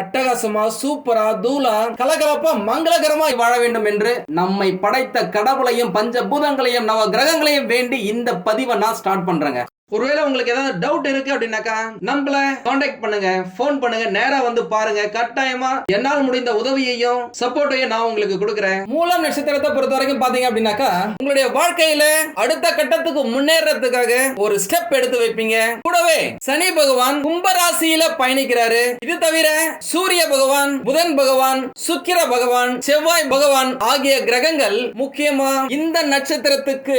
அட்டகாசமா சூப்பரா தூளா கலகலப்பா மங்களகரமா வாழ வேண்டும் என்று நம்மை படைத்த கடவுளையும் பஞ்சபூதங்களையும் நவ கிரகங்களையும் வேண்டி இந்த பதிவை நான் ஸ்டார்ட் பண்றேங்க. ஒருவேளை உங்களுக்கு ஏதாவது டவுட் இருக்கு அப்படின்னாக்கா நம்மள காண்டாக்ட் பண்ணுங்க ஃபோன் பண்ணுங்க நேரா வந்து பாருங்க. கட்டாயமா என்னால் முடிந்த உதவியையும் சப்போர்ட்டையும் நான் உங்களுக்கு கொடுக்குறேன். மூலம் நட்சத்திரத்தை பொறுத்த வரைக்கும் பாத்தீங்க அப்படின்னாக்கா உங்களுடைய வாழ்க்கையில அடுத்த கட்டத்துக்கு முன்னேறதுக்காக ஒரு ஸ்டெப் எடுத்து வைப்பீங்க. கூடவே சனி பகவான் கும்பராசியில பயணிக்கிறாரு. இது தவிர சூரிய பகவான் புதன் பகவான் சுக்கிர பகவான் செவ்வாய் பகவான் ஆகிய கிரகங்கள் முக்கியமா இந்த நட்சத்திரத்துக்கு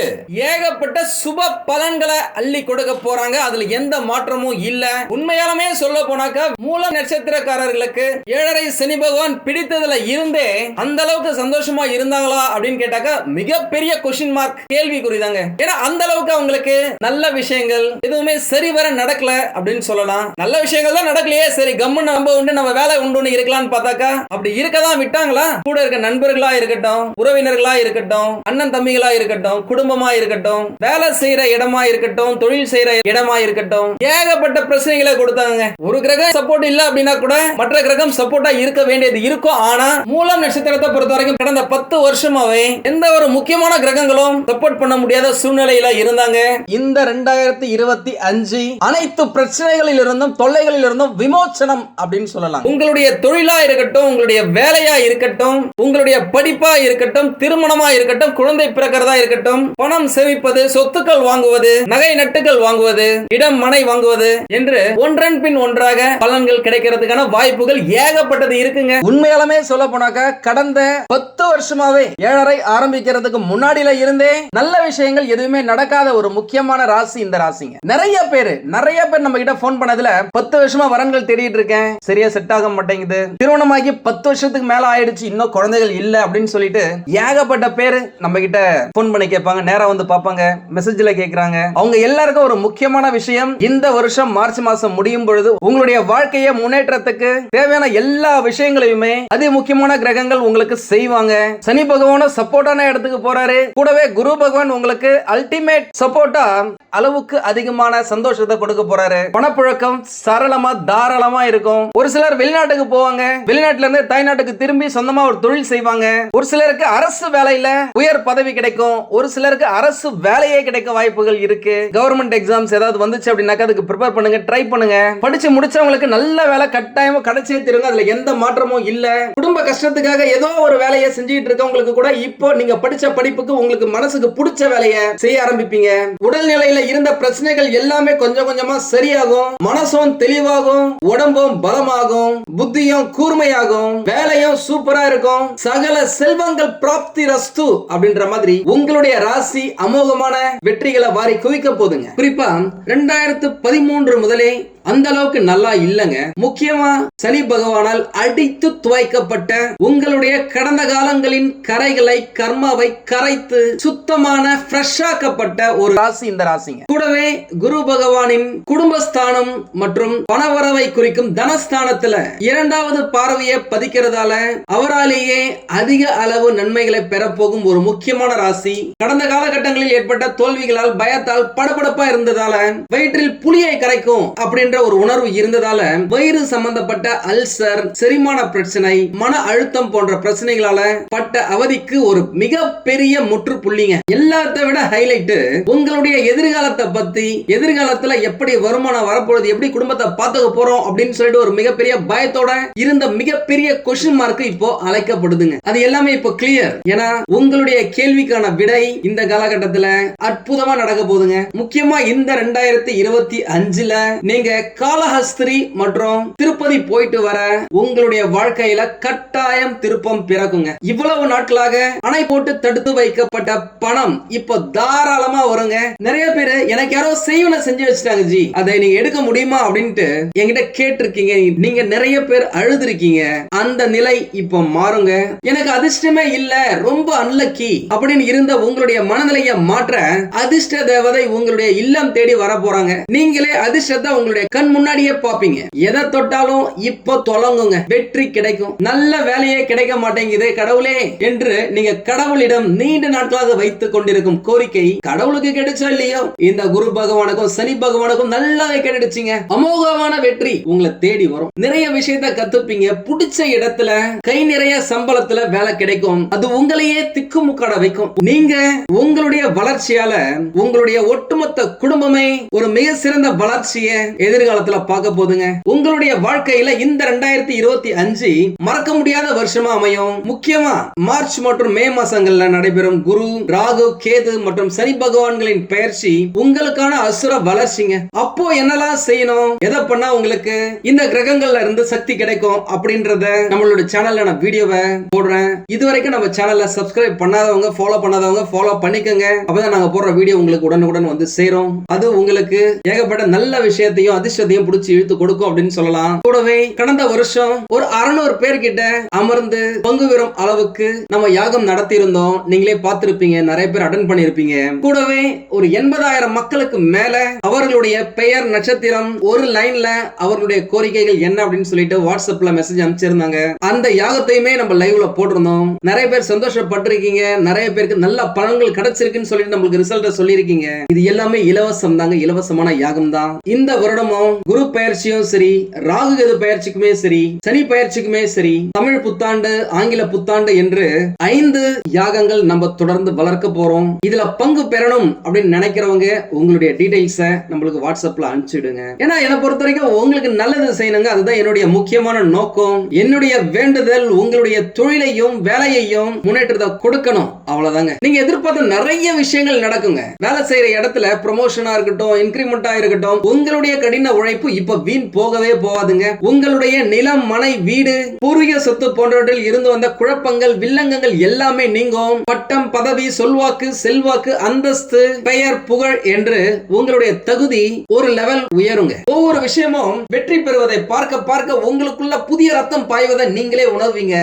ஏகப்பட்ட சுப பலன்களை அள்ளி கொடுக்க போறாங்க. அதுல எந்த மாற்றமும் இல்ல. உண்மையாலுமே சொல்ல போனாக்கா மூல நட்சத்திரக்காரர்களுக்கு ஏழரை சனி பகவான் பிடித்ததுல இருந்தே அந்த அளவுக்கு சந்தோஷமா இருந்தாங்களா அப்படின்னு கேட்டாக்கா மிகப்பெரிய கொஸ்டின் மார்க் கேள்விக்குறி தாங்க ஏன்னா அந்த அளவுக்கு அவங்களுக்கு நல்ல விஷயங்கள் எதுவுமே சரிவர நடக்கல அப்படின்னு சொல்லலாம். நல்ல விஷயங்கள் தான் நடக்கலையே. சரி கம்மு நம்ம உண்டு நம்ம வேலை உண்டு இருக்கலாம்னு பார்த்தாக்கா அப்படி இருக்கதான் விட்டாங்களா? கூட இருக்க நண்பர்களா இருக்கட்டும் உறவினர்களா இருக்கட்டும் அண்ணன் தம்பிகளா இருக்கட்டும் குடும்பமா இருக்கட்டும் வேலை செய்யற இடமா இருக்கட்டும் தொழில் செய்யற இடமா இருக்கட்டும் ஏகப்பட்ட பிரச்சனைகளை கொடுத்தாங்க ஒரு கிரகம் சப்போர்ட் இல்ல அப்படின்னா கூட மற்ற கிரகம் சப்போர்ட்டா இருக்க வேண்டியது இருக்கும். ஆனா மூலம் நட்சத்திரத்தை பொறுத்த வரைக்கும் கடந்த பத்து வருஷமாவே எந்த ஒரு முக்கியமான கிரகங்களும் சப்போர்ட் பண்ண முடியாத சூழ்நிலையில இருந்தாங்க. இந்த ரெண்டாயிரத்தி இருபத்தி அஞ்சு அனைத்து பிரச்சனைகளில் இருந்தும் தொல்லைகளில் இருந்தும் விமோச்சனம் அப்படின்னு சொல்லலாம். உங்களுடைய தொழிலா இருக்கட்டும் உங்களுடைய வேலையா இருக்கட்டும் உங்களுடைய படிப்பா இருக்கட்டும் திருமணமா இருக்கட்டும் குழந்தை பிறக்கிறதா இருக்கட்டும் பணம் சேமிப்பது சொத்துக்கள் வாங்குவது நகை நட்டுகள் வாங்குவது இடம் மனை வாங்குவது என்று ஒன்றன் பின் ஒன்றாக பலன்கள் கிடைக்கிறதுக்கான வாய்ப்புகள் ஏகப்பட்டது இருக்குங்க. உண்மையாலுமே சொல்ல போனாக்க கடந்த பத்து வருஷமாவே ஏழரை ஆரம்பிக்கிறதுக்கு முன்னாடியில இருந்தே நல்ல விஷயங்கள் எதுவுமே நடக்காத ஒரு முக்கியமான ராசி இந்த ராசிங்க. நிறைய பேர் நிறைய பேர் நம்ம கிட்ட போன் பண்ணதுல பத்து வருஷமா வரன்கள் தேடிட்டு இருக்கேன். சரியா செட் ஆக மாட்டேங்குது. திருமணமாகி பத்து வருஷத்துக்கு மேல ஆயிடுச்சு இன்னும் குழந்தைகள் இல்ல அப்படின்னு சொல்லிட்டு ஏகப்பட்ட பேர் நம்ம கிட்ட போன் பண்ணி கேட்பாங்க நேரா வந்து பார்ப்பாங்க மெசேஜ்ல கேக்குறாங்க. அவங்க எல்லாருக்கும் ஒரு முக்கியமான விஷயம். இந்த வருஷம் மார்ச் மாசம் முடியும் பொழுது உங்களுடைய வாழ்க்கையை முன்னேற்றத்துக்கு தேவையான எல்லா விஷயங்களையுமே அதி முக்கியமான கிரகங்கள் உங்களுக்கு செய்வாங்க. சனி பகவானும் சப்போர்ட்டான இடத்துக்கு போறாரு. கூடவே குரு பகவான் உங்களுக்கு அல்டிமேட் சப்போர்ட்டா அளவுக்கு அதிகமான சந்தோஷத்தை கொடுக்க போறாரு. பணப்புழக்கம் சரளமா தாராளமா இருக்கும். ஒரு சிலர் வெளிநாட்டுக்கு போவாங்க. வெளிநாட்டுல இருந்து தாய்நாட்டுக்கு திரும்பி சொந்தமா ஒரு தொழில் செய்வாங்க. ஒரு சிலருக்கு அரசு வேலையில உயர் பதவி கிடைக்கும். ஒரு சிலருக்கு அரசு வேலையே கிடைக்க வாய்ப்புகள் இருக்கு. கவர்மெண்ட் எக்ஸாம்ஸ் ஏதாவது வந்துச்சு அப்படின்னாக்கா அதுக்கு ப்ரிப்பேர் பண்ணுங்க ட்ரை பண்ணுங்க. படிச்சு முடிச்சவங்களுக்கு நல்ல வேலை கட்டாயமா கிடைச்சே திருங்க. அதுல எந்த மாற்றமும் இல்ல. குடும்ப கஷ்டத்துக்காக ஏதோ ஒரு வேலையை செஞ்சுட்டு இருக்கவங்களுக்கு கூட இப்போ நீங்க படிச்ச படிப்புக்கு உங்களுக்கு மனசுக்கு பிடிச்ச வேலையை செய்ய ஆரம்பிப்பீங்க. உடல்நிலையில இருந்த பிரச்சனைகள் எல்லாமே கொஞ்சம் கொஞ்சமா சரியாகும். மனசும் தெளிவாகும். உடம்பும் பலமாகும். புத்தியும் கூர்மையாகும். வேலையும் சூப்பரா இருக்கும். சகல செல்வங்கள் பிராப்தி ரஸ்து அப்படின்ற மாதிரி உங்களுடைய ராசி அமோகமான வெற்றிகளை வாரி குவிக்க போதுங்க. குறிப்பா ரெண்டாயிரத்து பதிமூன்று முதலே அந்த அளவுக்கு நல்லா இல்லைங்க. முக்கியமா சனி பகவானால் அடித்து துவைக்கப்பட்ட உங்களுடைய கடந்த காலங்களின் கரைகளை கர்மாவை கரைத்து சுத்தமான ஃப்ரெஷ்ஷாக்கப்பட்ட ஒரு ராசி இந்த ராசிங்க. கூடவே குரு பகவானின் குடும்பஸ்தானம் மற்றும் பணவரவை குறிக்கும் தனஸ்தானத்துல இரண்டாவது பார்வையை பதிக்கிறதால அவராலேயே அதிக அளவு நன்மைகளை பெறப்போகும் ஒரு முக்கியமான ராசி. கடந்த காலகட்டங்களில் ஏற்பட்ட தோல்விகளால் பயத்தால் படபடப்பா இருந்ததால வயிற்றில் புளியை கரைக்கும் என்ற ஒரு உணர்வு இருந்ததால வயிறு சம்பந்தப்பட்ட அல்சர் செரிமான பிரச்சனை மன அழுத்தம் போன்ற பிரச்சனைகளால பட்ட அவதிக்கு ஒரு மிக பெரிய முற்றுப்புள்ளிங்க. எல்லாத்த விட ஹைலைட் உங்களுடைய எதிர்காலத்தை பத்தி எதிர்காலத்துல எப்படி வருமானம் வரப்போகுது எப்படி குடும்பத்தை பார்த்துக்க போறோம் அப்படின்னு சொல்லிட்டு ஒரு மிகப்பெரிய பயத்தோட இருந்த மிகப்பெரிய கொஸ்டின் மார்க் இப்போ அழைக்கப்படுதுங்க. அது எல்லாமே இப்போ கிளியர் ஏன்னா உங்களுடைய கேள்விக்கான விடை இந்த காலகட்டத்துல அற்புதமா நடக்க போகுதுங்க. முக்கியமா இந்த ரெண்டாயிரத்தி இருபத்தி அஞ்சுல நீங்க காலஹஸ்திரி மற்றும் திருப்பதி போயிட்டு வர உங்களுடைய வாழ்க்கையில கட்டாயம் திருப்பம் பிறக்குங்க. இவ்வளவு நாட்களாக அணை போட்டு தடுத்து வைக்கப்பட்ட பணம் இப்ப தாராளமா வருங்க. நிறைய பேர் எனக்கு யாரோ செய்வன செஞ்சு வச்சுட்டாங்க ஜி. அதை நீங்க எடுக்க முடியுமா அப்படின்ட்டு என்கிட்ட கேட்டிருக்கீங்க. நீங்க நிறைய பேர் அழுதுருக்கீங்க. அந்த நிலை இப்ப மாறுங்க. எனக்கு அதிர்ஷ்டமே இல்ல ரொம்ப அன்லக்கி அப்படின்னு இருந்த உங்களுடைய மனநிலையை மாற்ற அதிர்ஷ்ட தேவதை உங்களுடைய இல்லம் தேடி வர போறாங்க நீங்களே அதிர்ஷ்டத்தை உங்களுடைய கண் முன்னாடியே பாப்பீங்க எதை தொட்டாலும் இப்போ தொலங்குங்க வெற்றி கிடைக்கும். நல்ல வேலையே கிடைக்க மாட்டேங்குது கடவுளே. என்று நீங்க கடவுளிடம் நீண்ட நாட்களாக வைத்துக் கொண்டிருக்கும் கோரிக்கை கடவுளுக்கு கிடைச்சோ இல்லையோ? இந்த குரு பகவானுக்கும் சனி பகவானுக்கும் நல்லாவே கிடைச்சிங்க அமோகமான வெற்றி உங்களை தேடி வரும். நிறைய விஷயத்த கத்துப்பீங்க. பிடிச்ச இடத்துல கை நிறைய சம்பளத்துல வேலை கிடைக்கும். அது உங்களையே திக்குமுக்காட வைக்கும். நீங்க உங்களுடைய வளர்ச்சியால உங்களுடைய ஒட்டுமொத்த குடும்பமே ஒரு மிக சிறந்த வளர்ச்சியை எதிர் எதிர்காலத்துல பார்க்க போதுங்க. உங்களுடைய வாழ்க்கையில இந்த ரெண்டாயிரத்தி இருபத்தி அஞ்சு மறக்க முடியாத வருஷமா அமையும். முக்கியமா மார்ச் மற்றும் மே மாசங்கள்ல நடைபெறும் குரு ராகு கேது மற்றும் சனி பகவான்களின் பயிற்சி உங்களுக்கான அசுர வளர்ச்சிங்க. அப்போ என்னெல்லாம் செய்யணும்? எதை பண்ணா உங்களுக்கு இந்த கிரகங்கள்ல இருந்து சக்தி கிடைக்கும் அப்படின்றத நம்மளோட சேனல்ல நான் வீடியோவை போடுறேன். இது வரைக்கும் நம்ம சேனல்ல சப்ஸ்கிரைப் பண்ணாதவங்க ஃபாலோ பண்ணாதவங்க ஃபாலோ பண்ணிக்கோங்க. அப்பதான் நாங்க போடுற வீடியோ உங்களுக்கு உடனுக்குடன் வந்து சேரும். அது உங்களுக்கு ஏகப்பட்ட நல்ல விஷயத்தையும் அதிர்ஷ்டத்தையும் பிடிச்சி இழுத்து கொடுக்கும் அப்படின்னு சொல்லலாம். கூடவே கடந்த வருஷம் ஒரு அறுநூறு பேர்கிட்ட அமர்ந்து பங்கு பெறும் அளவுக்கு நம்ம யாகம் நடத்தி இருந்தோம் நீங்களே பார்த்திருப்பீங்க நிறைய பேர் அட்டன் பண்ணிருப்பீங்க கூடவே ஒரு எண்பதாயிரம் மக்களுக்கு மேல அவர்களுடைய பெயர் நட்சத்திரம் ஒரு லைன்ல அவர்களுடைய கோரிக்கைகள் என்ன அப்படின்னு சொல்லிட்டு வாட்ஸ்அப்ல மெசேஜ் அனுப்பிச்சிருந்தாங்க. அந்த யாகத்தையுமே நம்ம லைவ்ல போட்டிருந்தோம். நிறைய பேர் சந்தோஷப்பட்டிருக்கீங்க. நிறைய பேருக்கு நல்ல பழங்கள் கிடைச்சிருக்குன்னு சொல்லிட்டு நம்மளுக்கு ரிசல்ட்டை சொல்லியிருக்கீங்க. இது எல்லாமே இலவசம் தாங்க. இலவசமான யாகம் தான் இந்த வருடமும் குரு பயிற்சியும் சரி ராகு கேது பயிற்சிக்குமே சரி சனி பயிற்சிக்குமே சரி தமிழ் புத்தாண்டு ஆங்கில புத்தாண்டு என்று ஐந்து யாகங்கள் நம்ம தொடர்ந்து வளர்க்க போறோம். இதுல பங்கு பெறணும் அப்படின்னு நினைக்கிறவங்க உங்களுடைய டீடைல்ஸ நம்மளுக்கு வாட்ஸ்அப்ல அனுப்பிச்சிடுங்க. ஏன்னா என்னை பொறுத்த வரைக்கும் உங்களுக்கு நல்லது செய்யணுங்க. அதுதான் என்னுடைய முக்கியமான நோக்கம். என்னுடைய வேண்டுதல் உங்களுடைய தொழிலையும் வேலையையும் முன்னேற்றத்தை கொடுக்கணும். அவ்வளவுதாங்க. நீங்க எதிர்பார்த்த நிறைய விஷயங்கள் நடக்குங்க. வேலை செய்யற இடத்துல ப்ரொமோஷனா இருக்கட்டும் இன்கிரிமெண்டா இருக்கட்டும் உங்களுடைய கடின உழைப்பு இப்ப வீண் போகவே போகாதுங்க. உங்களுடைய நிலம் மனை வீடு பூர்வீக சொத்து போன்றவற்றில் இருந்து வந்த குழப்பங்கள் வில்லங்கங்கள் எல்லாமே நீங்கும். பட்டம் பதவி சொல்வாக்கு செல்வாக்கு அந்தஸ்து பெயர் புகழ் என்று உங்களுடைய தகுதி ஒரு லெவல் உயருங்க. ஒவ்வொரு விஷயமும் வெற்றி பெறுவதை பார்க்க பார்க்க உங்களுக்குள்ள புதிய ரத்தம் பாய்வதை நீங்களே உணர்வீங்க.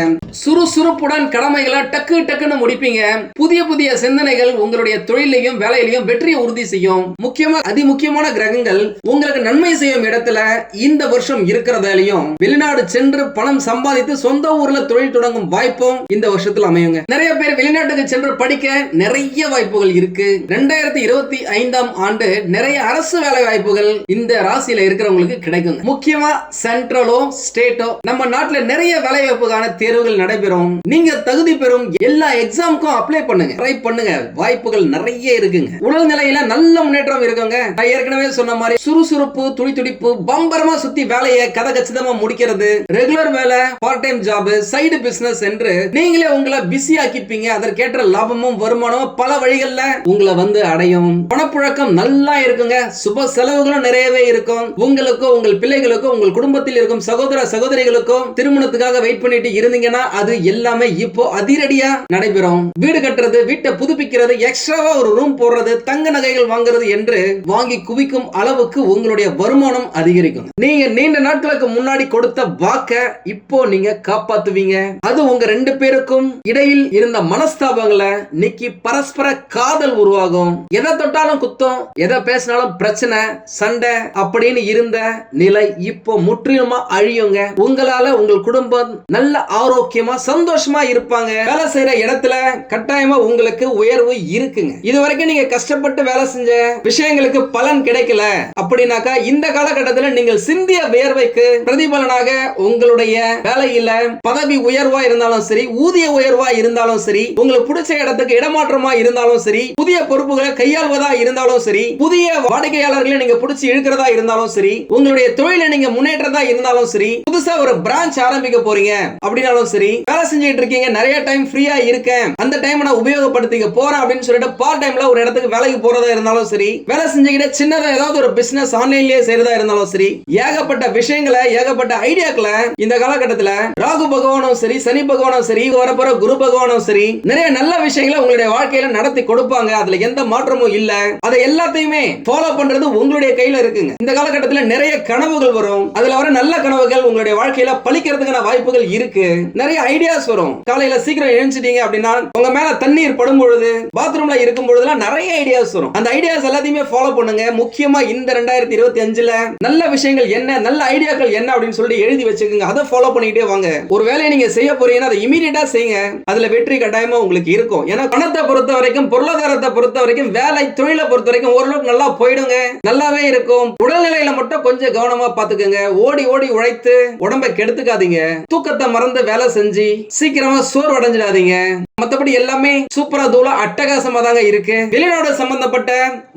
சுறுசுறுப்புடன் கடமைகளை டக்கு டக்குன்னு முடிப்பீங்க. புதிய புதிய சிந்தனைகள் உங்களுடைய தொழிலையும் வேலையிலையும் வெற்றியை உறுதி செய்யும். முக்கியமா அதி முக்கியமான கிரகங்கள் உங்களுக்கு நன்மை செய்யும் இடத்துல இந்த வருஷம் இருக்கிறதாலையும் வெளிநாடு சென்று பணம் சம்பாதித்து சொந்த ஊர்ல தொழில் தொடங்கும் வாய்ப்பும் இந்த வருஷத்துல அமையுங்க. நிறைய பேர் வெளிநாட்டுக்கு சென்று படிக்க நிறைய வாய்ப்புகள் இருக்கு. ரெண்டாயிரத்தி இருபத்தி ஐந்தாம் ஆண்டு நிறைய அரசு வேலை வாய்ப்புகள் இந்த ராசியில இருக்கிறவங்களுக்கு கிடைக்கும் முக்கியமா சென்ட்ரலோ ஸ்டேட்டோ நம்ம நாட்டுல நிறைய வேலை வாய்ப்புக்கான தேர்வுகள் நடைபெறும். நீங்க தகுதி பெறும் எல்லா எக்ஸாமுக்கும் அப்ளை பண்ணுங்க. ட்ரை பண்ணுங்க. வாய்ப்புகள் நிறைய இருக்குங்க. உடல் நிலையில நல்ல முன்னேற்றம் இருக்குங்க. நான் ஏற்கனவே சொன்ன மாதிரி சுறுசுறுப்பு துடி துடிப்பு பம்பரமா சுத்தி வேலையை கதை கச்சிதமா முடிக்கிறது. ரெகுலர் வேலை part time job side business என்று நீங்களே உங்களை பிஸி ஆக்கிப்பீங்க. அதற்கேற்ற லாபமும் வருமானமும் பல வழிகள்ல உங்களை வந்து அடையும். பணப்புழக்கம் நல்லா இருக்குங்க. சுப செலவுகளும் நிறையவே இருக்கும். உங்களுக்கும் உங்கள் பிள்ளைகளுக்கும் உங்கள் குடும்பத்தில் இருக்கும் சகோதர சகோதரிகளுக்கும் திருமணத்துக்காக வெயிட் பண்ணிட்டு இருந்தீங்கன்னா அது எல்லாமே இப்போ அதிரடியா நடைபெறும். வீடு கட்டுறது வீட்டை புதுப்பிக்கிறது எக்ஸ்ட்ராவா ஒரு ரூம் போடுறது தங்க நகைகள் வாங்குறது என்று வாங்கி குவிக்கும் அளவுக்கு உங்களுடைய வருமானம் அதிகரிக்கும். நீங்க நீண்ட நாட்களுக்கு முன்னாடி கொடுத்த வாக்க இப்போ நீங்க காப்பாத்துவீங்க. அது உங்க ரெண்டு பேருக்கும் இடையில் இருந்த மனஸ்தாபங்களை நீக்கி பரஸ்பர காதல் உருவாகும். எதை தொட்டாலும் குத்தம் எதை பேசினாலும் பிரச்சனை சண்டை அப்படின்னு இருந்த நிலை இப்போ முற்றிலுமா அழியுங்க. உங்களால உங்கள் குடும்பம் நல்ல ஆரோக்கியமா சந்தோஷமா இருப்பாங்க. வேலை செய்யற இடத்துல கட்டாயமா உங்களுக்கு உயர்வு இருக்குங்க. இது வரைக்கும் நீங்க கஷ்டப்பட்டு வேலை செஞ்ச விஷயங்களுக்கு பலன் கிடைக்கல அப்படின்னாக்கா இந்த இந்த காலகட்டத்தில் நீங்கள் சிந்திய வியர்வைக்கு பிரதிபலனாக உங்களுடைய வேலையில பதவி உயர்வா இருந்தாலும் சரி ஊதிய உயர்வா இருந்தாலும் சரி உங்களுக்கு பிடிச்ச இடத்துக்கு இடமாற்றமா இருந்தாலும் சரி புதிய பொறுப்புகளை கையாள்வதா இருந்தாலும் சரி புதிய வாடிக்கையாளர்களை நீங்க பிடிச்சி இழுக்கிறதா இருந்தாலும் சரி உங்களுடைய தொழிலை நீங்க முன்னேற்றதா இருந்தாலும் சரி புதுசா ஒரு பிரான்ச் ஆரம்பிக்க போறீங்க அப்படின்னாலும் சரி சரி வேலை செஞ்சுட்டு இருக்கீங்க நிறைய டைம் ஃப்ரீயா இருக்கேன் அந்த டைம் நான் உபயோகப்படுத்திக்க போறேன் அப்படின்னு சொல்லிட்டு பார்ட் டைம்ல ஒரு இடத்துக்கு வேலைக்கு போறதா இருந்தாலும் சரி வேலை செஞ்சுக்கிட்டு சின்னதா ஏதாவது ஒரு பிசினஸ் ஆன்லைன்லயே செய்யறதா இருந்தாலும் சரி ஏகப்பட்ட விஷயங்களை ஏகப்பட்ட ஐடியாக்களை இந்த காலகட்டத்துல ராகு பகவானும் சரி சனி பகவானும் சரி வரப்போற குரு பகவானும் சரி நிறைய நல்ல விஷயங்களை உங்களுடைய வாழ்க்கையில நடத்தி கொடுப்பாங்க. அதுல எந்த மாற்றமும் இல்ல. அதை எல்லாத்தையுமே ஃபாலோ பண்றது உங்களுடைய கையில இருக்குங்க. இந்த காலகட்டத்துல நிறைய கனவுகள் வரும். அதுல வர நல்ல கனவுகள் உங்களுடைய வாழ்க்கையில பழிக்கிறதுக்கான வாய்ப்புகள் இருக்கு. நிறைய ஐடியாஸ் வரும். காலையில சீக்கிரம் எழுந்துட்டீங்க அப்படின்னா உங்க மேல தண்ணீர் படும் பொழுது பாத்ரூம்ல இருக்கும் பொழுதுலாம் நிறைய ஐடியாஸ் வரும். அந்த ஐடியாஸ் எல்லாத்தையுமே ஃபாலோ பண்ணுங்க. முக்கியமா இந்த ரெண்டாயிரத்தி இருபத்தி அஞ்சுல நல்ல விஷயங்கள் என்ன நல்ல ஐடியாக்கள் என்ன அப்படின்னு சொல்லிட்டு எழுதி வச்சுக்கோங்க. அதை ஃபாலோ பண்ணிக்கிட்டே வாங்க. ஒரு வேலையை நீங்க செய்ய போறீங்கன்னா அதை இமீடியட்டா செய்யுங்க அதுல வெற்றி கட்டாயமா உங்களுக்கு இருக்கும். ஏன்னா பணத்தை பொறுத்த வரைக்கும் பொருளாதாரத்தை பொறுத்த வரைக்கும் வேலை தொழிலை பொறுத்த வரைக்கும் ஓரளவுக்கு நல்லா போயிடுங்க. நல்லாவே இருக்கும். உடல்நிலையில மட்டும் கொஞ்சம் கவனமா பாத்துக்கோங்க ஓடி ஓடி உழைத்து உடம்பை கெடுத்துக்காதீங்க. தூக்கத்தை மறந்து வேலை செஞ்சு சீக்கிரமா சோர்வடைஞ்சிடாதீங்க. மத்தபடி எல்லாமே சூப்பரா தூளா அட்டகாசமா தாங்க இருக்கு. வெளிநாடு சம்பந்தப்பட்ட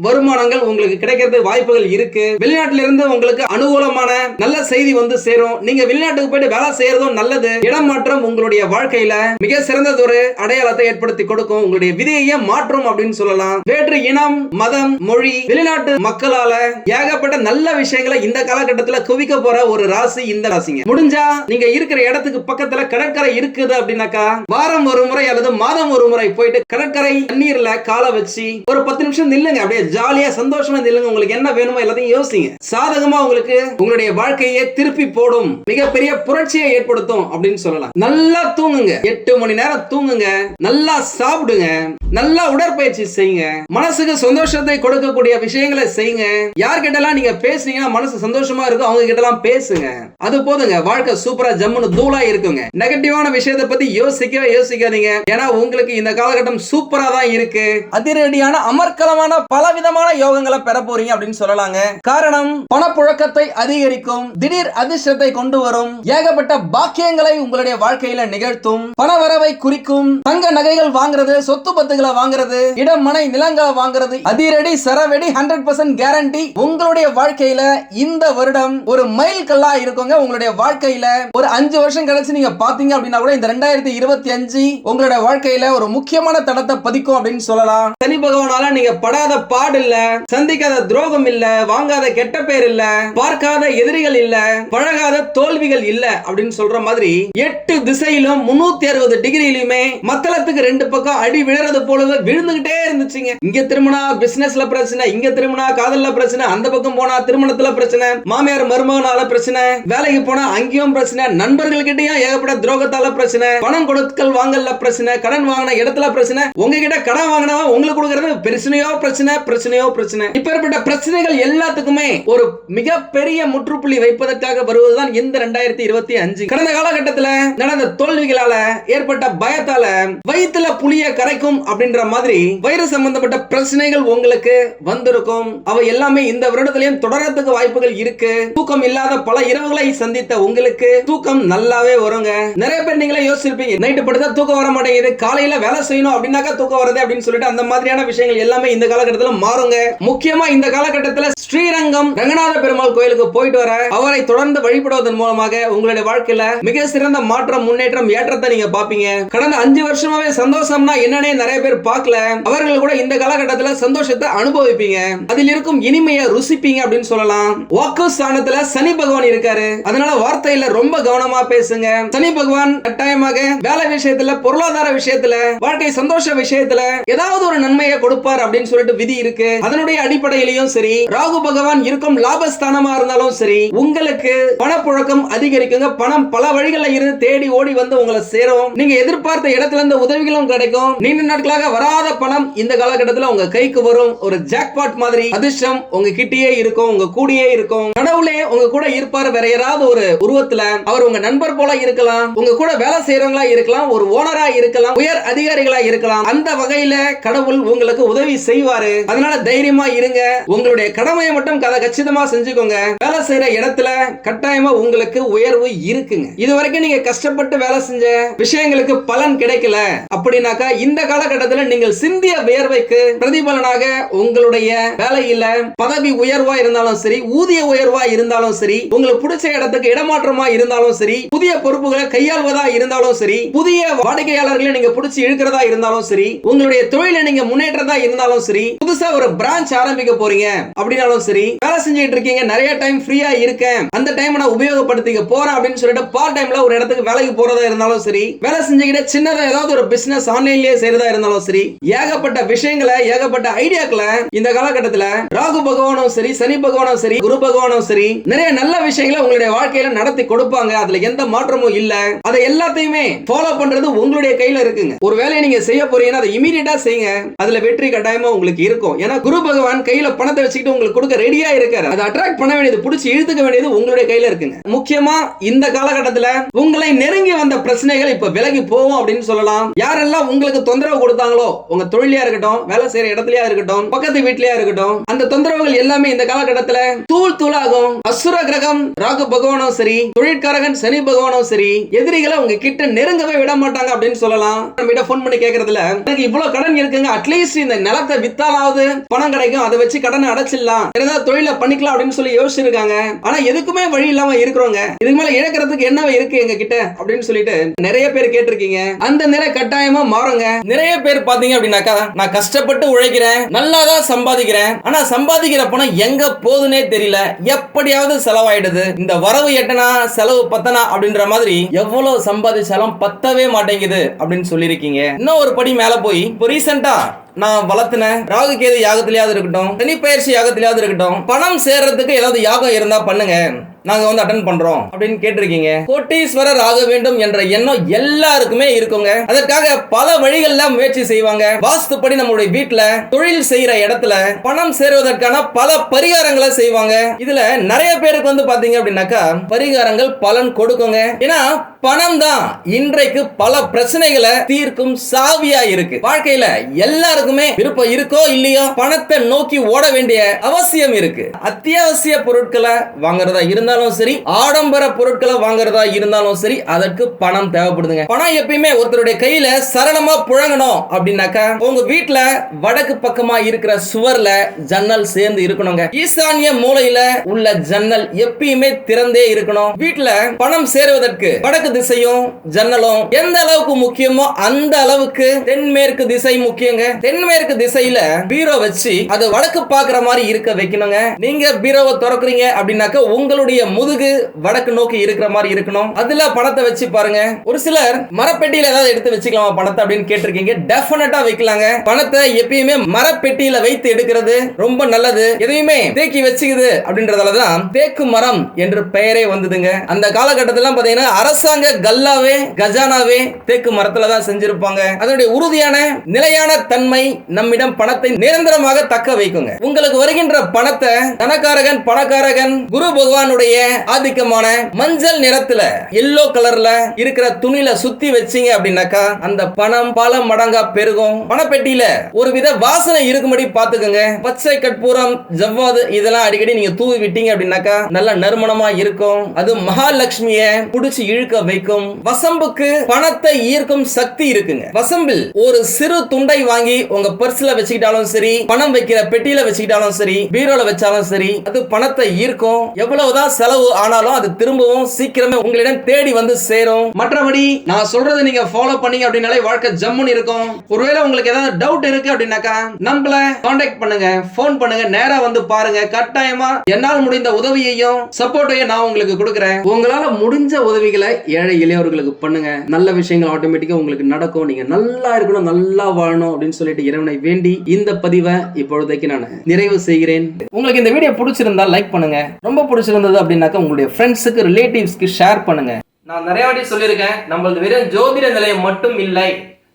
வருமானங்கள் உங்களுக்கு கிடைக்கிறது வாய்ப்புகள் இருக்கு. வெளிநாட்டு இருந்து உங்களுக்கு அனுகூலமான நல்ல செய்தி வந்து சேரும். நீங்க வெளிநாட்டுக்கு போயிட்டு வேலை செய்யறதும் நல்லது. இடம் மாற்றம் உங்களுடைய வாழ்க்கையில மிக சிறந்ததொரு அடையாளத்தை ஏற்படுத்தி கொடுக்கும். உங்களுடைய விதியையே மாற்றும் அப்படின்னு சொல்லலாம். வேற்று இனம் மதம் மொழி வெளிநாட்டு மக்களால ஏகப்பட்ட நல்ல விஷயங்களை இந்த காலகட்டத்துல குவிக்க போற ஒரு ராசி இந்த ராசிங்க. முடிஞ்சா நீங்க இருக்கிற இடத்துக்கு பக்கத்துல கடற்கரை இருக்குது அப்படின்னாக்கா வாரம் ஒரு முறை அல்லது மாதம் ஒரு முறை போயிட்டு கடற்கரை தண்ணீர்ல காலை வச்சு ஒரு பத்து நிமிஷம் நில்லுங்க. அப்படியே ஜாலியா சந்தோஷமா நில்லுங்க. உங்களுக்கு என்ன வேணுமோ எல்லாத்தையும் யோசிங்க. சாதகமா உங்களுக்கு உங்களுடைய வாழ்க்கையை திருப்பி போடும் மிகப்பெரிய புரட்சியை ஏற்படுத்தும் அப்படின்னு சொல்லலாம். நல்லா தூங்குங்க. எட்டு மணி நேரம் தூங்குங்க. நல்லா சாப்பிடுங்க. நல்லா உடற்பயிற்சி செய்யுங்க. மனசுக்கு சந்தோஷத்தை கொடுக்கக்கூடிய விஷயங்களை செய்யுங்க. யார்கிட்டலாம் நீங்க பேசுனீங்கன்னா மனசு சந்தோஷமா இருக்கும். அவங்க கிட்ட எல்லாம் பேசுங்க. அது போதுங்க. வாழ்க்கை சூப்பரா ஜம்முன்னு தூளா இருக்குங்க. நெகட்டிவான விஷயத்தை பத்தி யோசிக்கவே யோசிக்காதீங்க. ஏன்னா உங்களுக்கு இந்த காலகட்டம் சூப்பரா தான் இருக்கு. அதிரடியான அமர்க்கலமான பல விதமான யோகங்களை பெற போறீங்க அப்படின்னு சொல்லலாங்க. காரணம் பணப்புழக்கத்தை அதிகரிக்கும் திடீர் அதிர்ஷ்டத்தை கொண்டு வரும் ஏகப்பட்ட பாக்கியங்களை உங்களுடைய வாழ்க்கையில நிகழ்த்தும் பணவரவை குறிக்கும் தங்க நகைகள் வாங்குறது சொத்து பத்துகளை வாங்குறது இடம் மனை நிலங்களை வாங்குறது அதிரடி சரவெடி ஹண்ட்ரட் பர்சன்ட் கேரண்டி உங்களுடைய வாழ்க்கையில இந்த வருடம் ஒரு மைல் கல்லா இருக்குங்க. உங்களுடைய வாழ்க்கையில ஒரு அஞ்சு வருஷம் கழிச்சு நீங்க பாத்தீங்க அப்படின்னா கூட இந்த ரெண்டாயிரத்தி இருபத்தி அஞ்சு உங்களுடைய வாழ்க்கையில ஒரு முக்கியமான தடத்தை பதிக்கும் அப்படின்னு சொல்லலாம். சனி பகவானால நீங்க படாத பாடு இல்ல சந்திக்காத துரோகம் இல்ல வாங்காத கெட்ட பேர் இல்ல பார்க்காத எதிரிகள் இல்ல பழகாத தோல்விகள் இல்ல அப்படின்னு சொல்ற மாதிரி எட்டு திசையிலும் முன்னூத்தி அறுபது டிகிரியிலுமே மத்தளத்துக்கு ரெண்டு பக்கம் அடி விழுறது போலவே விழுந்துகிட்டே இருந்துச்சுங்க. இங்க திரும்பினா பிசினஸ்ல பிரச்சனை இங்க திரும்பினா காதல்ல பிரச்சனை அந்த பக்கம் போனா திருமணத்துல பிரச்சனை மாமியார் மருமகனால பிரச்சனை வேலைக்கு போனா அங்கேயும் பிரச்சனை நண்பர்கள் கிட்டயும் ஏகப்பட்ட துரோகத்தால பிரச்சனை பணம் கொடுக்கல் வாங்கல பிரச்சனை கடன் வாங்கின இடத்துல பிரச்சனை உங்ககிட்ட கடன் வாங்கினா உங்களுக்கு கொடுக்கறது பிரச்சனையோ பிரச்சனை பிரச்சனையோ பிரச்சனை. இப்பேற்பட்ட பிரச்சனைகள் எல்லாத்துக்குமே ஒரு மிகப்பெரிய முற்றுப்புள்ளி வைப்பதற்காக வருவதுதான் இந்த ரெண்டாயிரத்தி இருபத்தி அஞ்சு. கடந்த காலகட்டத்தில் நடந்த தோல்விகளால ஏற்பட்ட பயத்தால வயிற்றுல புளிய கரைக்கும் அப்படின்ற மாதிரி வைரஸ் சம்பந்தப்பட்ட பிரச்சனைகள் உங்களுக்கு வந்திருக்கும். அவை எல்லாமே இந்த வருடத்திலையும் தொடரத்துக்கு வாய்ப்புகள் இருக்கு. தூக்கம் இல்லாத பல இரவுகளை சந்தித்த உங்களுக்கு தூக்கம் நல்லாவே வருங்க. நிறைய பேர் நீங்களே யோசிச்சிருப்பீங்க நைட்டு படுத்தா தூக்கம் வர மாட்டேங்குது காலையில வேலை செய்யணும் அப்படின்னாக்கா தூக்கம் வருது அப்படின்னு சொல்லிட்டு அந்த மாதிரியான விஷயங்கள் எல்லாமே இந்த காலகட்டத்தில் மாறுங்க. முக்கியமா இந்த காலகட்டத்தில் ஸ்ரீரங்கம் ரங்கநாத பெருமாள் கோயிலுக்கு போயிட்டு வர அவரை தொடர்ந்து வழிபடுவதன் மூலமாக உங்களுடைய வாழ்க்கையில மிக சிறந்த மாற்றம் முன்னேற்றம் ஏற்றத்தை நீங்க பாப்பீங்க கடந்த அஞ்சு வருஷமாவே சந்தோஷம்னா என்னன்னே நிறைய பேர் பார்க்கல. அவர்கள் கூட இந்த காலகட்டத்தில் சந்தோஷத்தை அனுபவிப்பீங்க. அதில் இருக்கும் இனிமையை ருசிப்பீங்க அப்படின்னு சொல்லலாம். வாக்கு ஸ்தானத்துல சனி பகவான் இருக்காரு. அதனால வார்த்தையில ரொம்ப கவனமா பேசுங்க. சனி பகவான் கட்டாயமாக வேலை விஷயத்துல பொருளாதார விஷயத்துல வாழ்க்கை சந்தோஷ விஷயத்துல ஏதாவது ஒரு நன்மையை கொடுப்பார் அப்படின்னு சொல்லிட்டு விதி இருக்கு. அதனுடைய அடிப்படையிலையும் சரி. ராகு பகவான் இருக்கும் லாபஸ்தானமா இருந்தாலும் சரி உங்களுக்கு பணப்புழக்கம் அதிகரிக்குங்க. பணம் பல வழிகளில் இருந்து தேடி ஓடி வந்து உங்களை சேரும். நீங்க எதிர்பார்த்த இடத்துல இருந்து உதவிகளும் கிடைக்கும். நீண்ட நாட்களாக வராத பணம் இந்த காலகட்டத்தில் உங்க கைக்கு வரும். ஒரு ஜாக்பாட் மாதிரி அதிர்ஷ்டம் உங்க கிட்டேயே இருக்கும் உங்க கூடயே இருக்கும். கடவுளே உங்க கூட இருப்பார் வேற யாராவது ஒரு உருவத்துல. அவர் உங்க நண்பர் போல இருக்கலாம். உங்க கூட வேலை செய்யறவங்களா இருக்கலாம். ஒரு ஓனரா இருக்கலாம். உயர் அதிகாரிகளா இருக்கலாம். அந்த வகையில கடவுள் உங்களுக்கு உதவி செய்வாரு. அதனால தைரியமா இருங்க. உங்களுடைய கடமையை மட்டும் கதை கச்சிதமா செஞ்சுக்கோங்க. வேலை செய்யற இடத்துல கட்டாயமா உங்களுக்கு உயர்வு இருக்குங்க. இது வரைக்கும் நீங்க கஷ்டப்பட்டு வேலை செஞ்ச விஷயங்களுக்கு பலன் கிடைக்கல அப்படின்னாக்கா இந்த காலகட்டத்தில் நீங்கள் சிந்திய வியர்வைக்கு பிரதிபலனாக உங்களுடைய வேலையில பதவி உயர்வா இருந்தாலும் சரி ஊதிய உயர்வா இருந்தாலும் சரி உங்களுக்கு பிடிச்ச இடத்துக்கு இடமாற்றமா இருந்தாலும் சரி புதிய பொறுப்புகளை கையாள்வதா இருந்தாலும் சரி புதிய வாடிக்கையாளர்களை நீங்க பிடிச்சி இழுக்கிறதா இருந்தாலும் சரி உங்களுடைய தொழிலை நீங்க முன்னேற்றதா இருந்தாலும் சரி புதுசா ஒரு பிரான்ச் ஆரம்பிக்க போறீங்க அப்படின்னாலும் சரி வேலை செஞ்சுட்டு இருக்கீங்க நிறைய டைம் ஃப்ரீயா இருக்கேன். அந்த டைம் நான் உபயோகப்படுத்திக்க போறேன் அப்படின்னு சொல்லிட்டு பார்ட் டைம்ல ஒரு இடத்துக்கு வேலைக்கு போறதா இருந்தாலும் சரி வேலை செஞ்சுக்கிட்டு சின்னதா ஏதாவது ஒரு பிசினஸ் ஆன்லைன்லயே செய்யறதா இருந்தாலும் சரி ஏகப்பட்ட விஷயங்களை ஏகப்பட்ட ஐடியாக்களை இந்த காலகட்டத்துல ராகு பகவானும் சரி சனி பகவானும் சரி குரு பகவானும் சரி நிறைய நல்ல விஷயங்களை உங்களுடைய வாழ்க்கையில நடத்தி கொடுப்பாங்க. அதுல எந்த மாற்றமும் இல்ல. அதை எல்லாத்தையுமே ஃபாலோ பண்றது உங்களுடைய கையில இருக்குங்க. ஒரு வேலையை நீங்க செய்ய போறீங்கன்னா அதை இமீடியட்டா செய்யுங்க. அதுல வெற்றி கட்டாயமா உங்களுக்கு இருக்கும். ஏன்னா குரு பகவான் கையில பணத்தை வச்சுக்கிட்டு உங்களுக்கு கொடுக்க ரெடியா இருக்கு இருக்காரு. அதை அட்ராக்ட் பண்ண வேண்டியது பிடிச்சி இழுத்துக்க வேண்டியது உங்களுடைய கையில இருக்குங்க. முக்கியமா இந்த காலகட்டத்துல உங்களை நெருங்கி வந்த பிரச்சனைகள் இப்ப விலகி போகும் அப்படின்னு சொல்லலாம். யாரெல்லாம் உங்களுக்கு தொந்தரவு கொடுத்தாங்களோ உங்க தொழிலையா இருக்கட்டும் வேலை செய்யற இடத்துலயா இருக்கட்டும் பக்கத்து வீட்லயா இருக்கட்டும் அந்த தொந்தரவுகள் எல்லாமே இந்த காலகட்டத்துல தூள் தூளாகும். அசுர கிரகம் ராகு பகவானும் சரி தொழிற்காரகன் சனி பகவானும் சரி எதிரிகளை உங்க கிட்ட நெருங்கவே விட மாட்டாங்க அப்படின்னு சொல்லலாம். நம்ம போன் பண்ணி கேக்குறதுல எனக்கு இவ்வளவு கடன் இருக்குங்க அட்லீஸ்ட் இந்த நிலத்தை வித்தாலாவது பணம் கிடைக்கும் அதை வச்சு கடனை அடைச்சிடலாம். ஏதாவது தொழில பண்ணிக்கலாம் அப்படின்னு சொல்லி யோசிச்சிருக்காங்க. ஆனா எதுக்குமே வழி இல்லாம இருக்கிறோங்க இதுக்கு மேல இழக்கிறதுக்கு என்ன இருக்கு எங்க கிட்ட அப்படின்னு சொல்லிட்டு நிறைய பேர் கேட்டிருக்கீங்க. அந்த நிலை கட்டாயமா மாறுங்க. நிறைய பேர் பாத்தீங்க அப்படின்னாக்கா நான் கஷ்டப்பட்டு உழைக்கிறேன் நல்லா தான் சம்பாதிக்கிறேன். ஆனா சம்பாதிக்கிற பணம் எங்க போகுதுன்னே தெரியல. எப்படியாவது செலவாயிடுது. இந்த வரவு எட்டனா செலவு பத்தனா அப்படின்ற மாதிரி எவ்வளவு சம்பாதிச்சாலும் பத்தவே மாட்டேங்குது அப்படின்னு சொல்லியிருக்கீங்க. இன்னும் ஒரு படி மேல போய் இப்போ ரீசெண்டா நான் வளர்த்தின ராகு கேது யாகத்திலேயாவது இருக்கட்டும் சனி பயிற்சி யாகத்திலேயாவது இருக்கட்டும் பணம் சேர்றதுக்கு ஏதாவது யாகம் இருந்தா பண்ணுங்க. நாங்க வந்து அட்டன் பண்றோம் அப்படின்னு கேட்டிருக்கீங்க. கோட்டீஸ்வரர் ஆக வேண்டும் என்ற எண்ணம் எல்லாருக்குமே இருக்குங்க. அதற்காக பல வழிகள்ல முயற்சி செய்வாங்க. வாஸ்துப்படி நம்மளுடைய வீட்டுல தொழில் செய்யற இடத்துல பணம் சேருவதற்கான பல பரிகாரங்களை செய்வாங்க. இதுல நிறைய பேருக்கு வந்து பாத்தீங்க அப்படின்னாக்கா பரிகாரங்கள் பலன் கொடுக்குங்க. ஏன்னா பணம் தான் இன்றைக்கு பல பிரச்சனைகளை தீர்க்கும் சாவியா இருக்கு. வாழ்க்கையில எல்லாருக்குமே விருப்பம் இருக்கோ இல்லையோ பணத்தை நோக்கி ஓட வேண்டிய அவசியம் இருக்கு. அத்தியாவசிய பொருட்களை வாங்குறதா இருந்தாலும் சரி ஆடம்பர பொருட்களை வாங்குறதா இருந்தாலும் சரி அதற்கு பணம் தேவைப்படுதுங்க. பணம் எப்பயுமே ஒருத்தருடைய கையில சரளமா புழங்கணும் அப்படின்னாக்கா உங்க வீட்டுல வடக்கு பக்கமா இருக்கிற சுவர்ல ஜன்னல் சேர்ந்து இருக்கணுங்க. ஈசானிய மூலையில உள்ள ஜன்னல் எப்பயுமே திறந்தே இருக்கணும். வீட்டுல பணம் சேருவதற்கு வடக்கு திசையும் ஜன்னலும் எந்த அளவுக்கு முக்கியமோ அந்த அளவுக்கு தென்மேற்கு திசை முக்கியங்க. தென்மேற்கு திசையில பீரோ வச்சு அது வடக்கு பாக்குற மாதிரி இருக்க வைக்கணுங்க. நீங்க பீரோவை திறக்குறீங்க அப்படின்னாக்க உங்களுடைய முதுகு வடக்கு நோக்கி இருக்கிற மாதிரி இருக்கணும். அதுல பணத்தை வச்சு பாருங்க. ஒரு சிலர் மரப்பெட்டியில ஏதாவது எடுத்து வச்சுக்கலாமா பணத்தை அப்படின்னு கேட்டிருக்கீங்க. டெஃபினட்டா வைக்கலாங்க. பணத்தை எப்பயுமே மரப்பெட்டியில வைத்து எடுக்கிறது ரொம்ப நல்லது. எதையுமே தேக்கி வச்சுக்குது அப்படின்றதாலதான் தேக்கு மரம் என்று பெயரே வந்ததுங்க. அந்த காலகட்டத்திலாம் பாத்தீங்கன்னா அரசாங்க கல்லாவே கஜானாவே தேக்கு மரத்துல தான் செஞ்சிருப்பாங்க. அதனுடைய உறுதியான நிலையான தன்மை நம்மிடம் பணத்தை நிரந்தரமாக தக்க வைக்குங்க. உங்களுக்கு வருகின்ற பணத்தை தனக்காரகன் பணக்காரகன் குரு பகவானுடைய ஆதிக்கமான மஞ்சள் நிறத்துல எல்லோ கலர்ல இருக்கிற துணியில சுத்தி வச்சீங்க அப்படின்னாக்கா அந்த பணம் பல மடங்கா பெருகும். பணப்பெட்டியில ஒரு வித வாசனை இருக்கும்படி பாத்துக்கோங்க பச்சை கற்பூரம் ஜவ்வாது இதெல்லாம் அடிக்கடி நீங்க தூவி விட்டீங்க அப்படின்னாக்கா நல்ல நறுமணமா இருக்கும். அது மகாலட்சுமிய புடிச்சு இழுக்க வைக்கும் வசம்புக்கு பணத்தை ஈர்க்கும் சக்தி இருக்குங்க. வசம்பில் ஒரு சிறு துண்டை வாங்கி உங்க பர்ஸ்ல வச்சுக்கிட்டாலும் சரி பணம் வைக்கிற பெட்டியில வச்சுக்கிட்டாலும் சரி பீரோல வச்சாலும் சரி அது பணத்தை ஈர்க்கும். எவ்வளவுதான் செலவு ஆனாலும் அது திரும்பவும் சீக்கிரமே உங்களிடம் தேடி வந்து சேரும். மற்றபடி நான் சொல்றதை நீங்க ஃபாலோ பண்ணீங்க அப்படின்னாலே வாழ்க்கை ஜம்முன்னு இருக்கும். ஒருவேளை உங்களுக்கு ஏதாவது டவுட் இருக்கு அப்படின்னாக்கா நம்மள கான்டாக்ட் பண்ணுங்க ஃபோன் பண்ணுங்க நேரா வந்து பாருங்க. கட்டாயமா என்னால் முடிந்த உதவியையும் சப்போர்ட்டையும் நான் உங்களுக்கு கொடுக்குறேன். உங்களால முடிஞ்ச உதவிகளை ஏழை எளியவர்களுக்கு பண்ணுங்க. நல்ல விஷயங்கள் ஆட்டோமேட்டிக்கா உங்களுக்கு நடக்கும். நீங்க நல்லா இருக்கணும் நல்லா வாழணும் அப்படின்னு சொல்லிட்டு இறைவனை வேண்டி இந்த பதிவை இப்பொழுதைக்கு நான் நிறைவு செய்கிறேன். உங்களுக்கு இந்த வீடியோ பிடிச்சிருந்தா லைக் பண்ணுங்க. ரொம்ப பிடிச்சிருந்தது அப்படின்னாக்கா உங்களுடைய ஃப்ரெண்ட்ஸுக்கு ரிலேட்டிவ்ஸ்க்கு ஷேர் பண்ணுங்க. நான் நிறைய வாட்டி சொல்லியிருக்கேன் நம்மளது வெறும் ஜோதிட நிலையம் மட்டும் இல்லை.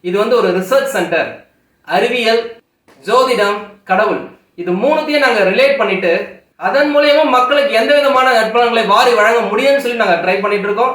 இது வந்து ஒரு ரிசர்ச் சென்டர் அறிவியல் ஜோதிடம் கடவுள். இது மூணுத்தையும் நாங்க ரிலேட் பண்ணிட்டு அதன் மூலயமா மக்களுக்கு எந்த விதமான நற்பலன்களை வாரி வழங்க முடியும்னு சொல்லி நாங்க ட்ரை பண்ணிட்டு இருக்கோம்.